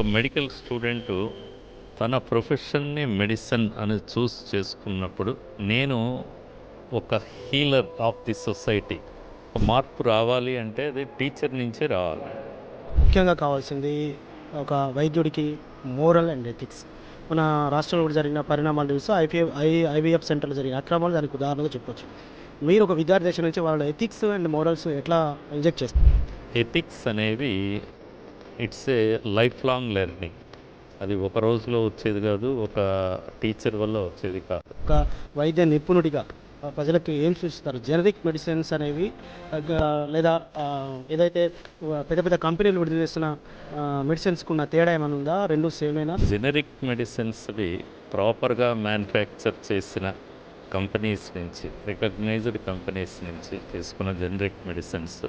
ఒక medical student తన ప్రొఫెషన్ని medicine అని చూస్ చేసుకున్నప్పుడు నేను ఒక హీలర్ ఆఫ్ ది సొసైటీ మార్పు రావాలి అంటే అది టీచర్ నుంచే రావాలి. ముఖ్యంగా కావాల్సింది ఒక వైద్యుడికి మోరల్ అండ్ ఎథిక్స్ మన రాష్ట్రంలో కూడా జరిగిన పరిణామాలు చూస్తే ఐపీఎఫ్ ఐ ఐవీఎఫ్ సెంటర్లో జరిగిన అక్రమాలు దానికి ఉదాహరణగా చెప్పొచ్చు. మీరు ఒక విద్యార్థి దశ నుంచి వాళ్ళ ఎథిక్స్ అండ్ మోరల్స్ ఎట్లా ఇంజెక్ట్ చేస్తారు? ఎథిక్స్ అనేవి it's a life long learning. అది ఒక రోజులో వచ్చేది కాదు ఒక టీచర్ వల్ల వచ్చేది కాదు. ఒక వైద్య నిపుణుడిగా ప్రజలకు ఏం సూచిస్తారు? జెనరిక్ మెడిసిన్స్ అనేవి లేదా ఏదైతే పెద్ద పెద్ద కంపెనీలు విడుదల చేస్తున్న మెడిసిన్స్కి ఉన్న తేడా ఏమైనా ఉందా? రెండు సేమైనా జెనరిక్ మెడిసిన్స్వి ప్రాపర్గా మ్యానుఫ్యాక్చర్ చేసిన కంపెనీస్ నుంచి రికగ్నైజ్డ్ కంపెనీస్ నుంచి తీసుకున్న జెనరిక్ మెడిసిన్స్.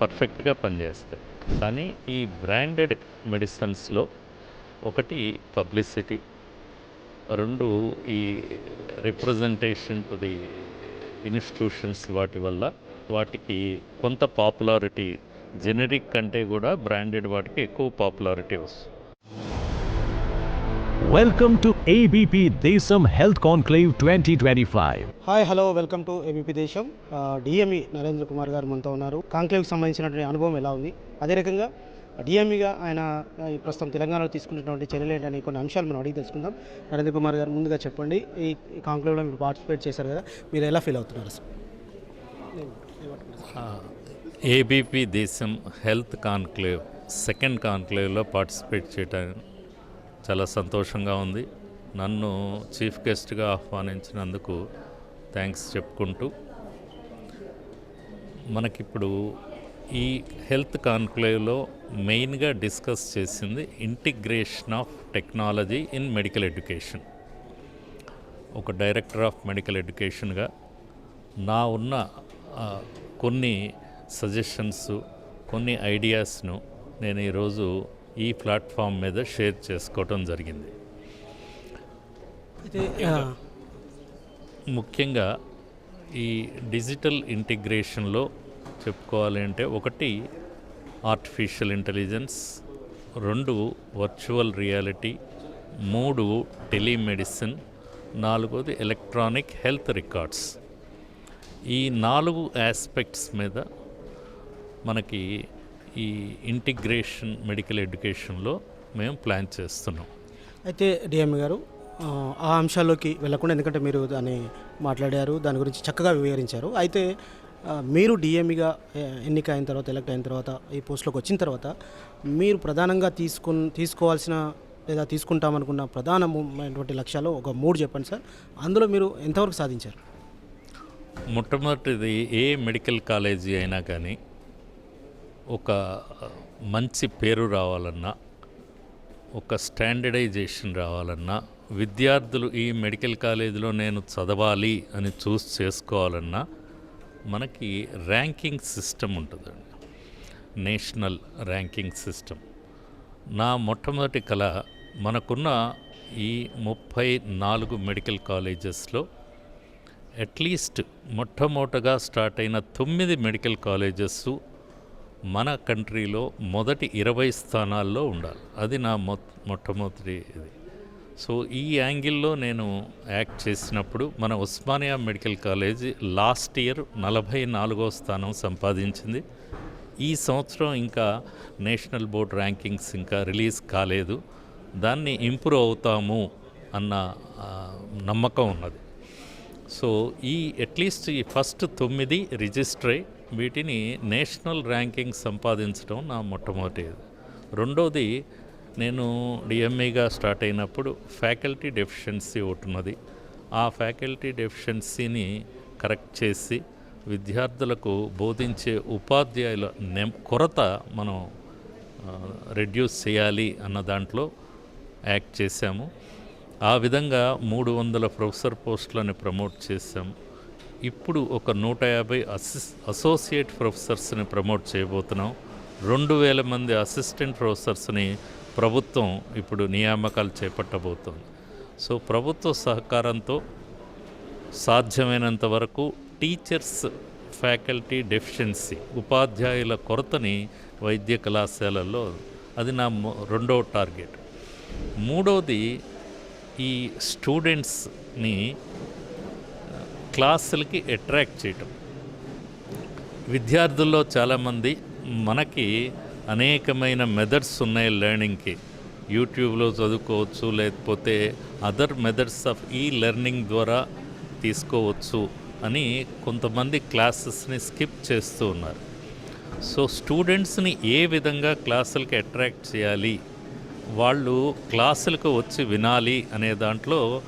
పర్ఫెక్ట్గా పనిచేస్తాయి. కానీ ఈ బ్రాండెడ్ మెడిసిన్స్లో ఒకటి పబ్లిసిటీ రెండు ఈ రిప్రజెంటేషన్ టు ది ఇన్స్టిట్యూషన్స్ వాటి వల్ల వాటికి కొంత పాపులారిటీ జెనరిక్ కంటే కూడా బ్రాండెడ్ వాటికి ఎక్కువ పాపులారిటీ వస్తుంది. Welcome to ABP Desam Health Conclave 2025. Hi hello welcome to ABP Desam DME Narendra Kumar garu మనతో ఉన్నారు. కాంక్లేవ్కి సంబంధించినటువంటి అనుభవం ఎలా ఉంది? అదే రకంగా డిఎంఈగా ఆయన ఆ, ఈ ప్రస్తుతం తెలంగాణలో తీసుకున్నటువంటి చర్యలు ఏంటని కొన్ని అంశాలు మనం అడిగి తెలుసుకుందాం. నరేంద్ర కుమార్ గారు ముందుగా చెప్పండి. ఈ కాంక్లేవ్లో మీరు పార్టిసిపేట్ చేశారు కదా మీరు ఎలా ఫీల్ అవుతున్నారు అసలు ABP Desam health conclave second కాన్క్లేవ్లో participate చేయటం చాలా సంతోషంగా ఉంది. నన్ను చీఫ్ గెస్ట్గా ఆహ్వానించినందుకు థ్యాంక్స్ చెప్పుకుంటూ మనకిప్పుడు ఈ హెల్త్ కాన్క్లేవ్లో మెయిన్గా డిస్కస్ చేసింది integration of technology in medical education. ఒక డైరెక్టర్ ఆఫ్ మెడికల్ ఎడ్యుకేషన్గా నా ఉన్న కొన్ని సజెషన్స్ కొన్ని ఐడియాస్ను నేను ఈరోజు ఈ ప్లాట్ఫామ్ మీద షేర్ చేసుకోవటం జరిగింది. ముఖ్యంగా ఈ డిజిటల్ ఇంటిగ్రేషన్లో చెప్పుకోవాలి అంటే ఒకటి ఆర్టిఫిషియల్ ఇంటెలిజెన్స్ రెండు వర్చువల్ రియాలిటీ మూడు టెలిమెడిసిన్ నాలుగోది ఎలక్ట్రానిక్ హెల్త్ రికార్డ్స్. ఈ నాలుగు ఆస్పెక్ట్స్ మీద మనకి ఈ ఇంటిగ్రేషన్ మెడికల్ ఎడ్యుకేషన్లో మేము ప్లాన్ చేస్తున్నాం. అయితే డిఎంఈ గారు ఆ, అంశాల్లోకి వెళ్ళకుండా ఎందుకంటే మీరు దాన్ని మాట్లాడారు దాని గురించి చక్కగా వివరించారు. అయితే మీరు డిఎంఈగా ఎన్నిక అయిన తర్వాత ఎలక్ట్ అయిన తర్వాత ఈ పోస్ట్లోకి వచ్చిన తర్వాత మీరు ప్రధానంగా తీసుకు తీసుకోవాల్సిన లేదా తీసుకుంటామనుకున్న ప్రధానమైనటువంటి లక్ష్యాలు ఒక మూడు చెప్పండి సార్. అందులో మీరు ఎంతవరకు సాధించారు? మొట్టమొదటిది ఏ మెడికల్ కాలేజీ అయినా కానీ ఒక మంచి పేరు రావాలన్నా ఒక స్టాండర్డైజేషన్ రావాలన్నా విద్యార్థులు ఈ మెడికల్ కాలేజీలో నేను చదవాలి అని చూస్ చేసుకోవాలన్నా మనకి ర్యాంకింగ్ సిస్టమ్ ఉంటుందండి. National ranking system. నా మొట్టమొదటి కళ మనకున్న ఈ ముప్పై నాలుగు మెడికల్ కాలేజెస్లో అట్లీస్ట్ మొట్టమొదటగా స్టార్ట్ అయిన తొమ్మిది మెడికల్ కాలేజెస్ మన కంట్రీలో మొదటి ఇరవై స్థానాల్లో ఉండాలి. అది నా మొ మొట్టమొదటి ఇది. సో ఈ యాంగిల్లో నేను యాక్ట్ చేసినప్పుడు మన Osmania medical college last year నలభై నాలుగో స్థానం సంపాదించింది. ఈ సంవత్సరం ఇంకా నేషనల్ బోర్డ్ ర్యాంకింగ్స్ ఇంకా రిలీజ్ కాలేదు. దాన్ని ఇంప్రూవ్ అవుతాము అన్న నమ్మకం ఉన్నది. సో ఈ అట్లీస్ట్ ఈ ఫస్ట్ తొమ్మిది రిజిస్టర్ అయ్యి వీటిని నేషనల్ ర్యాంకింగ్ సంపాదించడం నా మొట్టమొదటి రెండోది నేను డిఎంఈగా స్టార్ట్ అయినప్పుడు ఫ్యాకల్టీ డెఫిషియన్సీ ఒకటి ఉన్నది ఆ ఫ్యాకల్టీ డెఫిషియన్సీని కరెక్ట్ చేసి విద్యార్థులకు బోధించే ఉపాధ్యాయుల నెం కొరత మనం రెడ్యూస్ చేయాలి అన్న దాంట్లో యాక్ట్ చేశాము. ఆ విధంగా మూడు వందల ప్రొఫెసర్ పోస్టులని ప్రమోట్ చేశాము. ఇప్పుడు ఒక నూట యాభై అసిస్ అసోసియేట్ ప్రొఫెసర్స్ని ప్రమోట్ చేయబోతున్నాం. రెండు వేల మంది అసిస్టెంట్ ప్రొఫెసర్స్ని ప్రభుత్వం ఇప్పుడు నియామకాలు చేపట్టబోతోంది. సో ప్రభుత్వ సహకారంతో సాధ్యమైనంత వరకు టీచర్స్ ఫ్యాకల్టీ డెఫిషియన్సీ ఉపాధ్యాయుల కొరతని వైద్య కళాశాలల్లో అది నా మొ- రెండవ టార్గెట్. మూడవది ఈ స్టూడెంట్స్ని క్లాసులకి అట్రాక్ట్ చేయటం. విద్యార్థుల్లో చాలామంది మనకి అనేకమైన మెథడ్స్ ఉన్నాయి లెర్నింగ్కి యూట్యూబ్లో చదువుకోవచ్చు లేకపోతే other methods of e learning ద్వారా తీసుకోవచ్చు అని కొంతమంది క్లాసెస్ని స్కిప్ చేస్తూ ఉన్నారు. సో స్టూడెంట్స్ని ఏ విధంగా క్లాసులకి అట్రాక్ట్ చేయాలి? వాళ్ళు క్లాసులకు వచ్చి వినాలి అనే దాంట్లో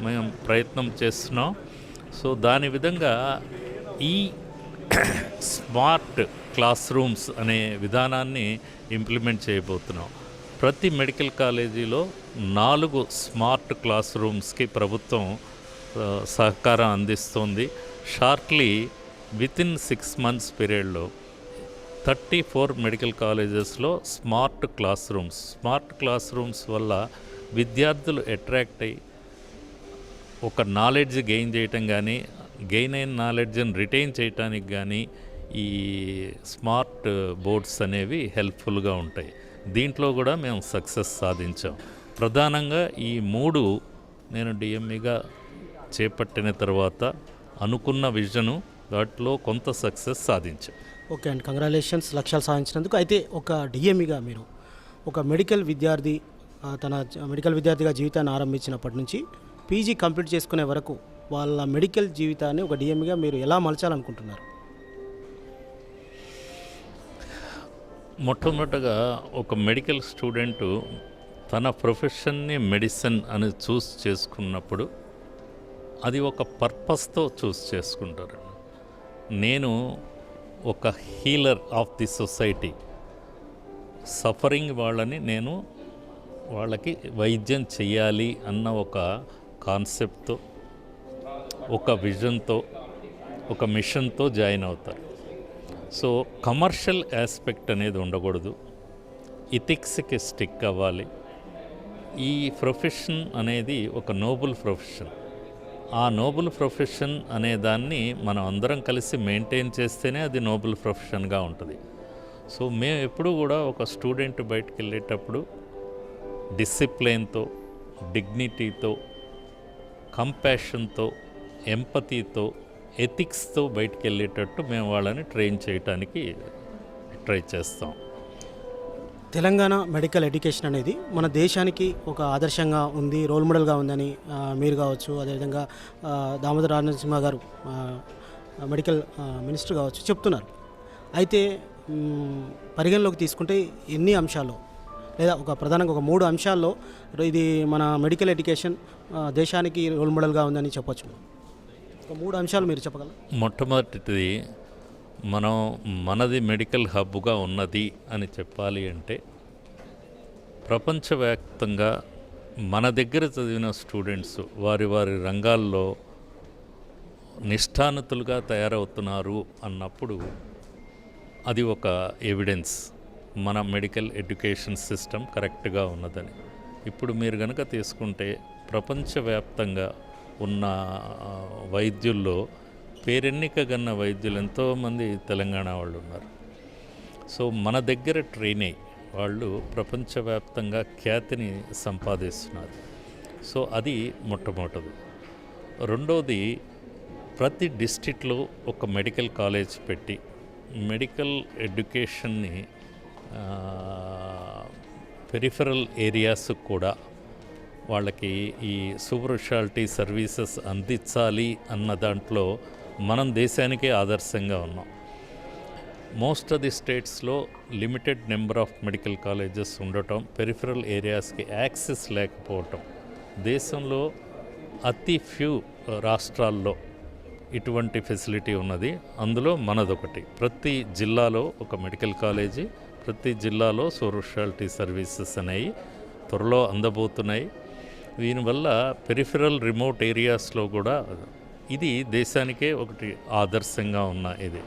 మేము ప్రయత్నం చేస్తున్నాం. సో దాని విధంగా ఈ స్మార్ట్ క్లాస్ రూమ్స్ అనే విధానాన్ని ఇంప్లిమెంట్ చేయబోతున్నాం. ప్రతి మెడికల్ కాలేజీలో నాలుగు స్మార్ట్ క్లాస్ రూమ్స్కి ప్రభుత్వం సహకారం అందిస్తుంది. షార్ట్లీ వితిన్ సిక్స్ మంత్స్ పీరియడ్లో థర్టీ ఫోర్ మెడికల్ కాలేజెస్లో smart class rooms smart class rooms వల్ల విద్యార్థులు అట్రాక్ట్ అయ్యి ఒక నాలెడ్జ్ గెయిన్ చేయటం కానీ గెయిన్ అయిన నాలెడ్జ్ని రిటైన్ చేయటానికి కానీ ఈ స్మార్ట్ బోర్డ్స్ అనేవి హెల్ప్ఫుల్గా ఉంటాయి. దీంట్లో కూడా మేము సక్సెస్ సాధించాం. ప్రధానంగా ఈ మూడు నేను డిఎంఈగా చేపట్టిన తర్వాత అనుకున్న విజను వాటిలో కొంత సక్సెస్ సాధించాం. ఓకే అండి కంగ్రాచులేషన్స్ లక్ష్యాలు సాధించినందుకు. అయితే ఒక డిఎంఈగా మీరు ఒక మెడికల్ విద్యార్థి తన మెడికల్ విద్యార్థిగా జీవితాన్ని ఆరంభించినప్పటి నుంచి పీజీ కంప్లీట్ చేసుకునే వరకు వాళ్ళ మెడికల్ జీవితాన్ని ఒక డిఎంగా మీరు ఎలా మలచాలనుకుంటున్నారు? మొట్టమొదటగా ఒక మెడికల్ స్టూడెంటు తన ప్రొఫెషన్ని మెడిసిన్ అని చూస్ చేసుకున్నప్పుడు అది ఒక పర్పస్తో చూస్ చేసుకుంటారు నేను ఒక healer of the society. Suffering వాళ్ళని నేను వాళ్ళకి వైద్యం చేయాలి అన్న ఒక కాన్సెప్ట్తో ఒక విజన్తో ఒక మిషన్తో జాయిన్ అవుతారు. సో కమర్షియల్ ఆస్పెక్ట్ అనేది ఉండకూడదు. ఇథిక్స్కి స్టిక్ అవ్వాలి. ఈ ప్రొఫెషన్ అనేది ఒక నోబుల్ ప్రొఫెషన్. ఆ నోబుల్ ప్రొఫెషన్ అనే దాన్ని మనం అందరం కలిసి మెయింటైన్ చేస్తేనే అది నోబుల్ ప్రొఫెషన్గా ఉంటుంది. సో మేము ఎప్పుడు కూడా ఒక స్టూడెంట్ బయటకు వెళ్ళేటప్పుడు డిసిప్లైన్తో డిగ్నిటీతో కంపాషన్తో ఎంపతీతో ఎథిక్స్తో బయటికి వెళ్ళేటట్టు మేము వాళ్ళని ట్రైన్ చేయటానికి ట్రై చేస్తాం. తెలంగాణ మెడికల్ ఎడ్యుకేషన్ అనేది మన దేశానికి ఒక ఆదర్శంగా ఉంది రోల్ మోడల్గా ఉందని మీరు కావచ్చు అదేవిధంగా దామోదర్ దామోదర నరసింహ గారు మెడికల్ మినిస్టర్ కావచ్చు చెప్తున్నారు. అయితే పరిగణలోకి తీసుకుంటే ఎన్ని అంశాలు లేదా ఒక ప్రధానంగా ఒక మూడు అంశాల్లో ఇది మన మెడికల్ ఎడ్యుకేషన్ దేశానికి రోల్ మోడల్గా ఉందని చెప్పొచ్చు. ఒక మూడు అంశాలు మీరు చెప్పగలరు? మొట్టమొదటిది మనం మనది మెడికల్ హబ్గా ఉన్నది అని చెప్పాలి అంటే ప్రపంచవ్యాప్తంగా మన దగ్గర చదివిన స్టూడెంట్స్ వారి వారి రంగాల్లో నిష్ఠానతులుగా తయారవుతున్నారు అన్నప్పుడు అది ఒక ఎవిడెన్స్ మన మెడికల్ ఎడ్యుకేషన్ సిస్టమ్ కరెక్ట్గా ఉన్నదని. ఇప్పుడు మీరు కనుక తీసుకుంటే ప్రపంచవ్యాప్తంగా ఉన్న వైద్యుల్లో పేరెన్నిక గన్న వైద్యులు ఎంతోమంది తెలంగాణ వాళ్ళు ఉన్నారు. సో మన దగ్గర ట్రైన్ అయ్యి వాళ్ళు ప్రపంచవ్యాప్తంగా ఖ్యాతిని సంపాదిస్తున్నారు. సో అది మొట్టమొదటిది. రెండోది ప్రతి డిస్టిక్లో ఒక మెడికల్ కాలేజ్ పెట్టి మెడికల్ ఎడ్యుకేషన్ని పెరిఫరల్ ఏరియాస్ కూడా వాళ్ళకి ఈ సూపర్షాలిటీ సర్వీసెస్ అందించాలి అన్న దాంట్లో మనం దేశానికే ఆదర్శంగా ఉన్నాం. మోస్ట్ ఆఫ్ ది స్టేట్స్లో limited number of medical colleges ఉండటం పెరిఫరల్ ఏరియాస్కి యాక్సెస్ లేకపోవటం దేశంలో అతి ఫ్యూ రాష్ట్రాల్లో ఇటువంటి ఫెసిలిటీ ఉన్నది. అందులో మనదొకటి. ప్రతి జిల్లాలో ఒక మెడికల్ కాలేజీ ప్రతి జిల్లాలో సోషాలిటీ సర్వీసెస్ అనేవి త్వరలో అందబోతున్నాయి. దీనివల్ల పెరిఫరల్ రిమోట్ ఏరియాస్లో కూడా ఇది దేశానికే ఒకటి ఆదర్శంగా ఉన్న ఇది.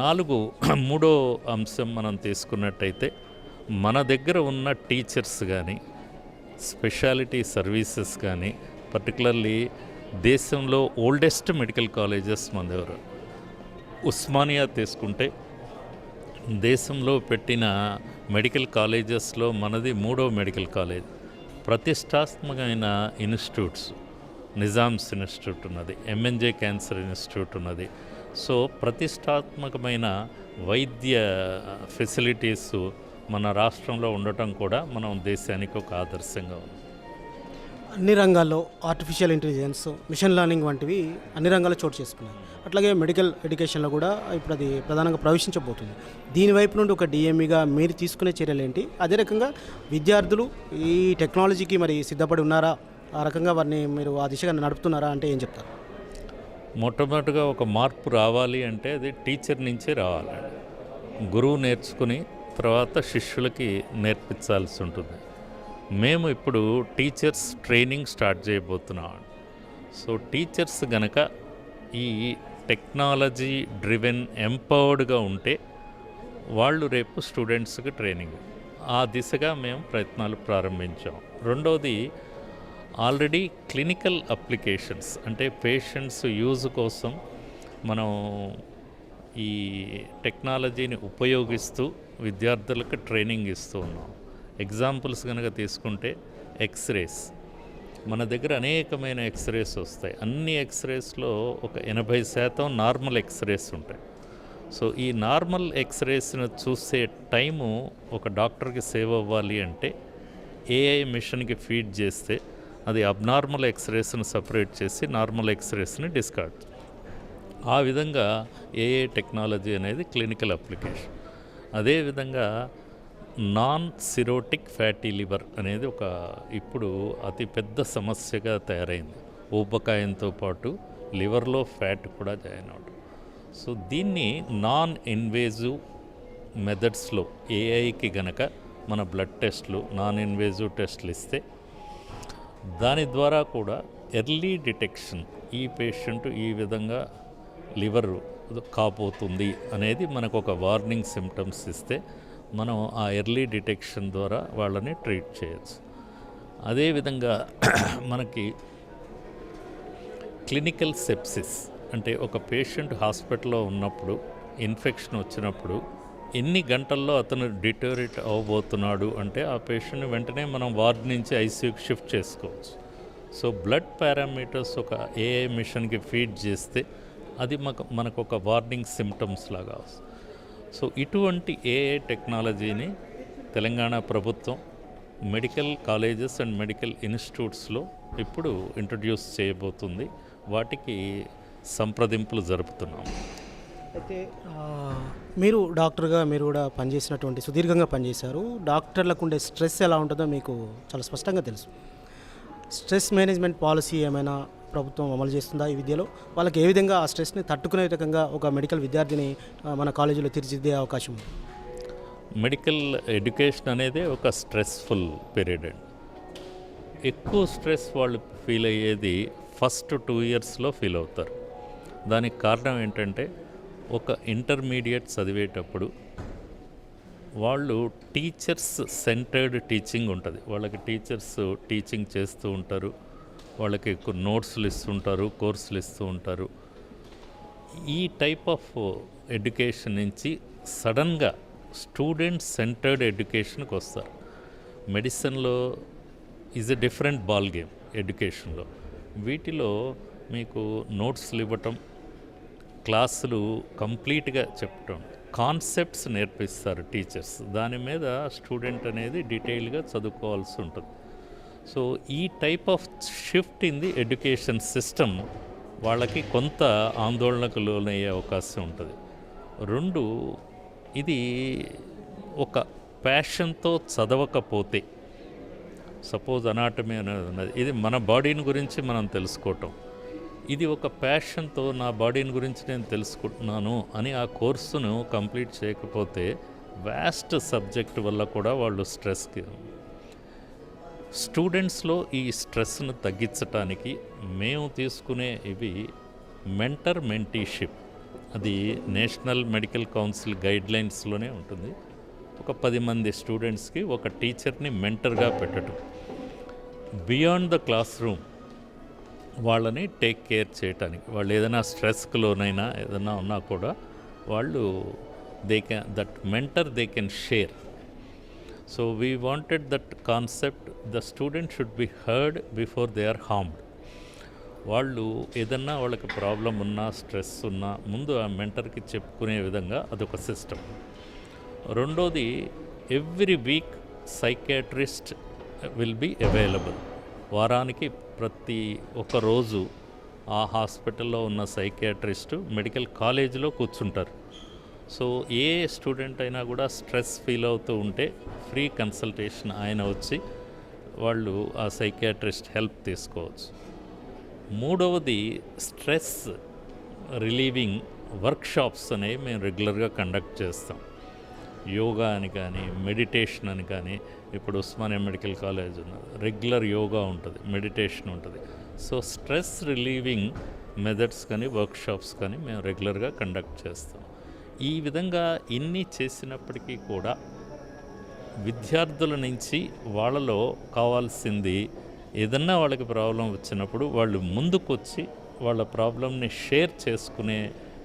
నాలుగు మూడో అంశం మనం తీసుకున్నట్టయితే మన దగ్గర ఉన్న టీచర్స్ కానీ స్పెషాలిటీ సర్వీసెస్ కానీ పర్టికులర్లీ దేశంలో ఓల్డెస్ట్ మెడికల్ కాలేజెస్ మన దగ్గర. ఉస్మానియా తీసుకుంటే దేశంలో పెట్టిన మెడికల్ కాలేజెస్లో మనది మూడో మెడికల్ కాలేజ్. ప్రతిష్టాత్మకమైన ఇన్స్టిట్యూట్స్. నిజామ్స్ ఇన్స్టిట్యూట్ ఉన్నది ఎంఎన్జే క్యాన్సర్ ఇన్స్టిట్యూట్ ఉన్నది. సో ప్రతిష్టాత్మకమైన వైద్య ఫెసిలిటీస్ మన రాష్ట్రంలో ఉండటం కూడా మనం దేశానికి ఒక ఆదర్శంగా ఉంది. అన్ని రంగాల్లో ఆర్టిఫిషియల్ ఇంటెలిజెన్స్ మిషన్ లెర్నింగ్ వంటివి అన్ని రంగాల్లో చోటు చేసుకున్నాయి. అట్లాగే మెడికల్ ఎడ్యుకేషన్లో కూడా ఇప్పుడు అది ప్రధానంగా ప్రవేశించబోతుంది. దీని వైపు నుండి ఒక డిఎంఈగా మీరు తీసుకునే చర్యలు ఏంటి? అదే రకంగా విద్యార్థులు ఈ టెక్నాలజీకి మరి సిద్ధపడి ఉన్నారా? ఆ రకంగా వారిని మీరు ఆ దిశగా నడుపుతున్నారా అంటే ఏం చెప్తారు? మొట్టమొదటిగా ఒక మార్పు రావాలి అంటే అది టీచర్ నుంచే రావాలి. గురువు నేర్చుకుని తర్వాత శిష్యులకి నేర్పించాల్సి ఉంటుంది. మేము ఇప్పుడు టీచర్స్ ట్రైనింగ్ స్టార్ట్ చేయబోతున్నాం. సో టీచర్స్ గనక ఈ టెక్నాలజీ డ్రివెన్ ఎంపవర్డ్గా ఉంటే వాళ్ళు రేపు స్టూడెంట్స్కి ట్రైనింగ్. ఆ దిశగా మేము ప్రయత్నాలు ప్రారంభించాం. రెండవది ఆల్రెడీ క్లినికల్ అప్లికేషన్స్ అంటే పేషెంట్స్ యూజ్ కోసం మనం ఈ టెక్నాలజీని ఉపయోగిస్తూ విద్యార్థులకు ట్రైనింగ్ ఇస్తూ ఉన్నాం. ఎగ్జాంపుల్స్ కనుక తీసుకుంటే ఎక్స్రేస్. మన దగ్గర అనేకమైన ఎక్స్రేస్ వస్తాయి. అన్ని ఎక్స్రేస్లో ఒక ఎనభై శాతం నార్మల్ ఎక్స్రేస్ ఉంటాయి. సో ఈ నార్మల్ ఎక్స్రేస్ను చూసే టైము ఒక డాక్టర్కి సేవ్ అవ్వాలి అంటే ఏఐ మిషన్కి ఫీడ్ చేస్తే అది అబ్నార్మల్ ఎక్స్రేస్ను సపరేట్ చేసి నార్మల్ ఎక్స్రేస్ని డిస్కార్డ్. ఆ విధంగా ఏఏ టెక్నాలజీ అనేది క్లినికల్ అప్లికేషన్. అదేవిధంగా నాన్ సిరోటిక్ ఫ్యాటీ లివర్ అనేది ఒక ఇప్పుడు అతి పెద్ద సమస్యగా తయారైంది. ఊబకాయంతో పాటు లివర్లో ఫ్యాట్ కూడా జాయిన్ అవడం సో దీన్ని నాన్ ఇన్వేజివ్ మెథడ్స్లో ఏఐకి గనక మన బ్లడ్ టెస్ట్లు నాన్ ఇన్వేజివ్ టెస్ట్లు ఇస్తే దాని ద్వారా కూడా ఎర్లీ డిటెక్షన్ ఈ పేషెంట్ ఈ విధంగా లివర్ కాపోతుంది అనేది మనకు ఒక వార్నింగ్ సిమ్టమ్స్ ఇస్తే మనం ఆ ఎర్లీ డిటెక్షన్ ద్వారా వాళ్ళని ట్రీట్ చేయొచ్చు. అదేవిధంగా మనకి క్లినికల్ సెప్సిస్ అంటే ఒక పేషెంట్ హాస్పిటల్లో ఉన్నప్పుడు ఇన్ఫెక్షన్ వచ్చినప్పుడు ఎన్ని గంటల్లో అతను డిటోరేట్ అవ్వబోతున్నాడు అంటే ఆ పేషెంట్ని వెంటనే మనం వార్డ్ నుంచి ఐసీయూకి షిఫ్ట్ చేసుకోవచ్చు. సో బ్లడ్ పారామీటర్స్ ఒక ఏఐ మిషన్కి ఫీడ్ చేస్తే అది మాకు మనకు ఒక వార్నింగ్ సిమ్టమ్స్ లాగా వస్తుంది సో ఇటువంటి ఏఏ టెక్నాలజీని తెలంగాణ ప్రభుత్వం మెడికల్ కాలేజెస్ అండ్ మెడికల్ ఇన్స్టిట్యూట్స్లో ఇప్పుడు ఇంట్రడ్యూస్ చేయబోతుంది. వాటికి సంప్రదింపులు జరుపుతున్నాం అయితే మీరు డాక్టర్గా మీరు కూడా పనిచేసినటువంటి సుదీర్ఘంగా పనిచేశారు. డాక్టర్లకు ఉండే స్ట్రెస్ ఎలా ఉంటుందో మీకు చాలా స్పష్టంగా తెలుసు. స్ట్రెస్ మేనేజ్మెంట్ పాలసీ ఏమైనా ప్రభుత్వం అమలు చేస్తుందా ఈ విద్యలో? వాళ్ళకి ఏ విధంగా ఆ స్ట్రెస్ని తట్టుకునే రకంగా ఒక మెడికల్ విద్యార్థిని మన కాలేజీలో తీర్చిదిద్దే అవకాశం ఉంది? మెడికల్ ఎడ్యుకేషన్ అనేది ఒక స్ట్రెస్ఫుల్ పీరియడ్. అండి ఎక్కువ స్ట్రెస్ వాళ్ళు ఫీల్ అయ్యేది ఫస్ట్ టూ ఇయర్స్లో ఫీల్ అవుతారు. దానికి కారణం ఏంటంటే ఒక ఇంటర్మీడియట్ చదివేటప్పుడు వాళ్ళు టీచర్స్ సెంటర్డ్ టీచింగ్ ఉంటుంది. వాళ్ళకి టీచర్స్ టీచింగ్ చేస్తూ ఉంటారు. వాళ్ళకి ఎక్కువ నోట్స్లు ఇస్తుంటారు కోర్సులు ఇస్తూ ఉంటారు. ఈ టైప్ ఆఫ్ ఎడ్యుకేషన్ నుంచి సడన్గా స్టూడెంట్ సెంటర్డ్ ఎడ్యుకేషన్కి వస్తారు. మెడిసిన్లో is a different ball game ఎడ్యుకేషన్లో. వీటిలో మీకు నోట్స్లు ఇవ్వటం క్లాసులు కంప్లీట్గా చెప్పటం కాన్సెప్ట్స్ నేర్పిస్తారు టీచర్స్. దాని మీద స్టూడెంట్ అనేది డీటెయిల్గా చదువుకోవాల్సి ఉంటుంది. సో ఈ type of shift in the education system వాళ్ళకి కొంత ఆందోళనకు లోనయ్యే అవకాశం ఉంటుంది. రెండు ఇది ఒక ప్యాషన్తో చదవకపోతే సపోజ్ అనాటమీ అనేది ఉన్నది ఇది మన బాడీని గురించి మనం తెలుసుకోవటం. ఇది ఒక ప్యాషన్తో నా బాడీని గురించి నేను తెలుసుకుంటున్నాను అని ఆ కోర్సును కంప్లీట్ చేయకపోతే వ్యాస్ట్ సబ్జెక్ట్ వల్ల కూడా వాళ్ళు స్ట్రెస్కి స్టూడెంట్స్లో ఈ స్ట్రెస్ను తగ్గించటానికి మేము తీసుకునే ఇవి మెంటర్ మెంటీషిప్. అది నేషనల్ మెడికల్ కౌన్సిల్ గైడ్లైన్స్లోనే ఉంటుంది. ఒక పది మంది స్టూడెంట్స్కి ఒక టీచర్ని మెంటర్గా పెట్టడం బియాండ్ ద క్లాస్ రూమ్ వాళ్ళని టేక్ కేర్ చేయటానికి. వాళ్ళు ఏదైనా స్ట్రెస్కి లోనైనా ఏదైనా ఉన్నా కూడా వాళ్ళు they can that mentor they can share. So we wanted that concept the student should be heard before they are harmed వాళ్ళు ఏదన్నా వాళ్ళకి ప్రాబ్లం ఉన్నా స్ట్రెస్ ఉన్నా ముందు ఆ మెంటర్కి చెప్పుకునే విధంగా అదొక సిస్టమ్ రెండోది every week psychiatrist will be available వారానికి ప్రతి ఒక్క రోజు ఆ హాస్పిటల్లో ఉన్న సైకాట్రిస్టు మెడికల్ కాలేజీలో కూర్చుంటారు. సో ఏ స్టూడెంట్ అయినా కూడా స్ట్రెస్ ఫీల్ అవుతూ ఉంటే ఫ్రీ కన్సల్టేషన్ ఆయన వచ్చి వాళ్ళు ఆ సైకాట్రిస్ట్ హెల్ప్ తీసుకోవచ్చు. మూడవది స్ట్రెస్ రిలీవింగ్ వర్క్షాప్స్ అనేవి మేము రెగ్యులర్గా కండక్ట్ చేస్తాం. యోగా అని కానీ మెడిటేషన్ అని కానీ ఇప్పుడు ఉస్మానియా మెడికల్ కాలేజ్ ఉన్నది రెగ్యులర్ యోగా ఉంటుంది మెడిటేషన్ ఉంటుంది. సో స్ట్రెస్ రిలీవింగ్ మెథడ్స్ కానీ వర్క్షాప్స్ కానీ మేము రెగ్యులర్గా కండక్ట్ చేస్తాం. ఈ విధంగా ఇన్ని చేసినప్పటికీ కూడా విద్యార్థుల నుంచి వాళ్ళలో కావాల్సింది ఏదన్నా వాళ్ళకి ప్రాబ్లం వచ్చినప్పుడు వాళ్ళు ముందుకొచ్చి వాళ్ళ ప్రాబ్లంని షేర్ చేసుకునే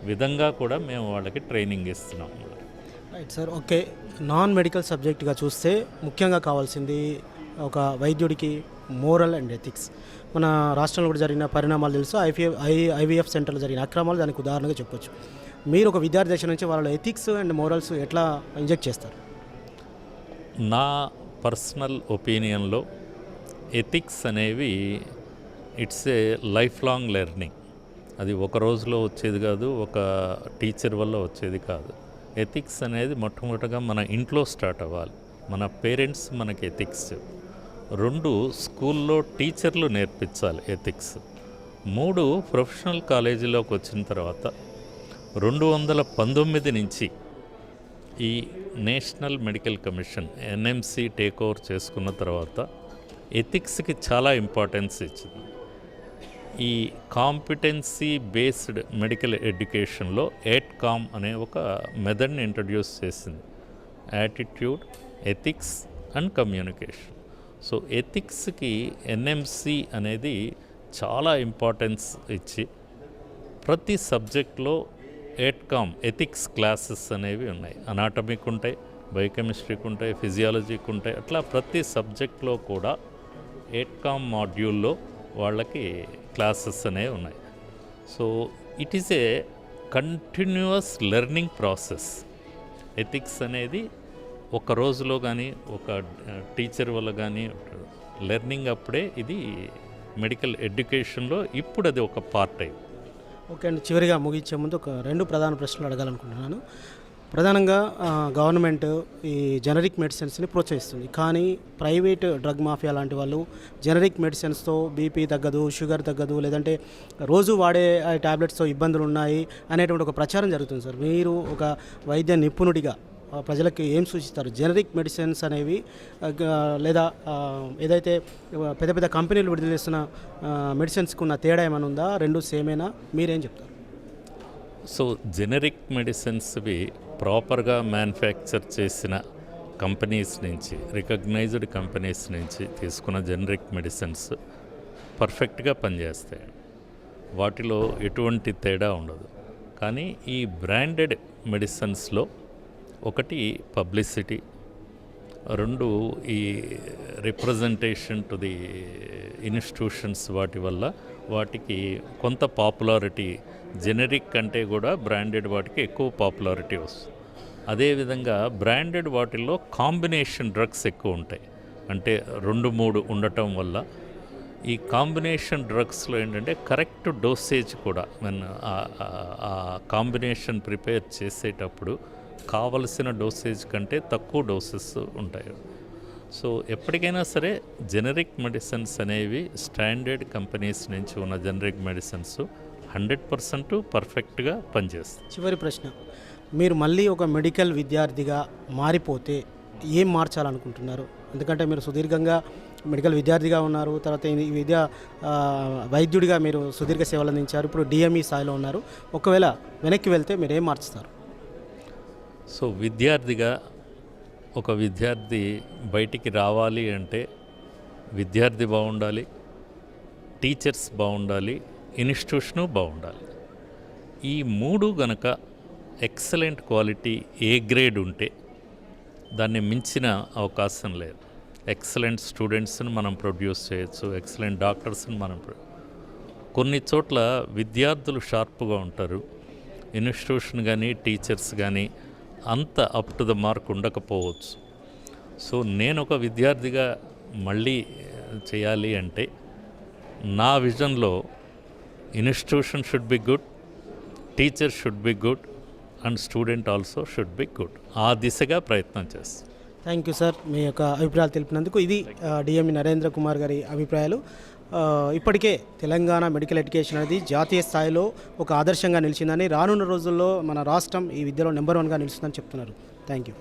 విధంగా కూడా మేము వాళ్ళకి ట్రైనింగ్ ఇస్తున్నాం. Right sir okay non medical సబ్జెక్ట్గా చూస్తే ముఖ్యంగా కావాల్సింది ఒక వైద్యుడికి మోరల్ అండ్ ఎథిక్స్. మన రాష్ట్రంలో కూడా జరిగిన పరిణామాలు తెలుసు. ఐఫీ ఐ ఐవీఎఫ్ సెంటర్లో జరిగిన అక్రమాలు దానికి ఉదాహరణగా చెప్పొచ్చు. మీరు ఒక విద్యార్థి దశ నుంచి వాళ్ళ ఎథిక్స్ అండ్ మోరల్స్ ఎట్లా ఇంజెక్ట్ చేస్తారు? నా పర్సనల్ ఒపీనియన్లో ఎథిక్స్ అనేవి it's a life long learning అది ఒక రోజులో వచ్చేది కాదు ఒక టీచర్ వల్ల వచ్చేది కాదు. ఎథిక్స్ అనేది మొట్టమొదటగా మన ఇంట్లో స్టార్ట్ అవ్వాలి. మన పేరెంట్స్ మనకి ఎథిక్స్ రెండు స్కూల్లో టీచర్లు నేర్పించాలి ఎథిక్స్ మూడు ప్రొఫెషనల్ కాలేజీలోకి వచ్చిన తర్వాత రెండు వందల పంతొమ్మిది నుంచి ఈ national medical commission NMC take over చేసుకున్న తర్వాత ఎథిక్స్కి చాలా ఇంపార్టెన్స్ ఇచ్చింది. ఈ కాంపిటెన్సీ బేస్డ్ మెడికల్ ఎడ్యుకేషన్లో కామ్ అనే ఒక మెథడ్ని ఇంట్రడ్యూస్ చేసింది. Attitude ethics and communication. So ఎథిక్స్కి NMC అనేది చాలా ఇంపార్టెన్స్ ఇచ్చి ప్రతి సబ్జెక్ట్లో ఎట్కామ్ ఎథిక్స్ క్లాసెస్ అనేవి ఉన్నాయి అనాటమీకి ఉంటాయి బయోకెమిస్ట్రీకి ఉంటాయి ఫిజియాలజీకి ఉంటాయి అట్లా ప్రతి సబ్జెక్ట్లో కూడా ఎట్కామ్ మాడ్యూల్లో వాళ్ళకి క్లాసెస్ అనేవి ఉన్నాయి. So it is a continuous learning process ethics అనేది ఒక రోజులో కానీ ఒక టీచర్ వల్ల కానీ లెర్నింగ్ అప్పుడే ఇది మెడికల్ ఎడ్యుకేషన్లో ఇప్పుడు అది ఒక పార్ట్ అయింది ఓకే అండి. చివరిగా ముగించే ముందు ఒక రెండు ప్రధాన ప్రశ్నలు అడగాలనుకుంటున్నాను. ప్రధానంగా గవర్నమెంట్ ఈ జనరిక్ మెడిసిన్స్ని ప్రోత్సహిస్తుంది. కానీ ప్రైవేట్ డ్రగ్ మాఫియా లాంటి వాళ్ళు జనరిక్ మెడిసిన్స్తో బీపీ తగ్గదు షుగర్ తగ్గదు లేదంటే రోజు వాడే టాబ్లెట్స్తో ఇబ్బందులు ఉన్నాయి అనేటువంటి ఒక ప్రచారం జరుగుతుంది సార్. మీరు ఒక వైద్య నిపుణుడిగా ప్రజలకు ఏం సూచిస్తారు? జనరిక్ మెడిసిన్స్ అనేవి లేదా ఏదైతే పెద్ద పెద్ద కంపెనీలు విడుదల చేస్తున్న మెడిసిన్స్కి ఉన్న తేడా ఏమైనా ఉందా? రెండు సేమేనా? మీరేం చెప్తారు? సో జెనరిక్ మెడిసిన్స్వి ప్రాపర్గా మ్యానుఫ్యాక్చర్ చేసిన కంపెనీస్ నుంచి రికగ్నైజ్డ్ కంపెనీస్ నుంచి తీసుకున్న జెనరిక్ మెడిసిన్స్ పర్ఫెక్ట్గా పనిచేస్తాయి. వాటిలో ఎటువంటి తేడా ఉండదు. కానీ ఈ బ్రాండెడ్ మెడిసిన్స్లో ఒకటి పబ్లిసిటీ రెండు ఈ రిప్రజెంటేషన్ టు ది ఇన్స్టిట్యూషన్స్ వాటి వల్ల వాటికి కొంత పాపులారిటీ జెనరిక్ కంటే కూడా బ్రాండెడ్ వాటికి ఎక్కువ పాపులారిటీ వస్తుంది. అదేవిధంగా బ్రాండెడ్ వాటిల్లో కాంబినేషన్ డ్రగ్స్ ఎక్కువ ఉంటాయి. అంటే రెండు మూడు ఉండటం వల్ల ఈ కాంబినేషన్ డ్రగ్స్లో ఏంటంటే కరెక్ట్ డోసేజ్ కూడా మన ఆ కాంబినేషన్ ప్రిపేర్ చేసేటప్పుడు కావలసిన డోసేజ్ కంటే తక్కువ డోసెస్ ఉంటాయి. సో ఎప్పటికైనా సరే జెనరిక్ మెడిసిన్స్ అనేవి స్టాండర్డ్ కంపెనీస్ నుంచి ఉన్న జెనరిక్ మెడిసిన్స్ హండ్రెడ్ పర్సెంట్ పర్ఫెక్ట్గా పనిచేస్తాయి. చివరి ప్రశ్న. మీరు మళ్ళీ ఒక మెడికల్ విద్యార్థిగా మారిపోతే ఏం మార్చాలనుకుంటున్నారు? ఎందుకంటే మీరు సుదీర్ఘంగా మెడికల్ విద్యార్థిగా ఉన్నారు తర్వాత ఈ విద్య వైద్యుడిగా మీరు సుదీర్ఘ సేవలు అందించారు ఇప్పుడు డిఎంఈ స్థాయిలో ఉన్నారు. ఒకవేళ వెనక్కి వెళ్తే మీరు ఏం మార్చుతారు? సో విద్యార్థిగా ఒక విద్యార్థి బయటికి రావాలి అంటే విద్యార్థి బాగుండాలి టీచర్స్ బాగుండాలి ఇన్స్టిట్యూషను బాగుండాలి. ఈ మూడు గనక ఎక్సలెంట్ క్వాలిటీ ఏ గ్రేడ్ ఉంటే దాన్ని మించిన అవకాశం లేదు. ఎక్సలెంట్ స్టూడెంట్స్ని మనం ప్రొడ్యూస్ చేయొచ్చు ఎక్సలెంట్ డాక్టర్స్ని మనం కొన్ని చోట్ల విద్యార్థులు షార్ప్గా ఉంటారు. ఇన్స్టిట్యూషన్ కానీ టీచర్స్ కానీ అంత అప్ టు ద మార్క్ ఉండకపోవచ్చు. సో నేను ఒక విద్యార్థిగా మళ్ళీ చేయాలి అంటే నా విజన్లో institution should be good teacher should be good and student also should be good ఆ దిశగా ప్రయత్నం చేస్తాను థ్యాంక్ యూ సార్ మీ యొక్క అభిప్రాయాలు తెలిపినందుకు ఇది డిఎంఈ నరేంద్ర కుమార్ గారి అభిప్రాయాలు. ఇప్పటికే తెలంగాణ మెడికల్ ఎడ్యుకేషన్ అనేది జాతీయ స్థాయిలో ఒక ఆదర్శంగా నిలిచిందని రానున్న రోజుల్లో మన రాష్ట్రం ఈ విద్యలో నెంబర్ వన్గా నిలుస్తుందని చెప్తున్నారు. Thank you.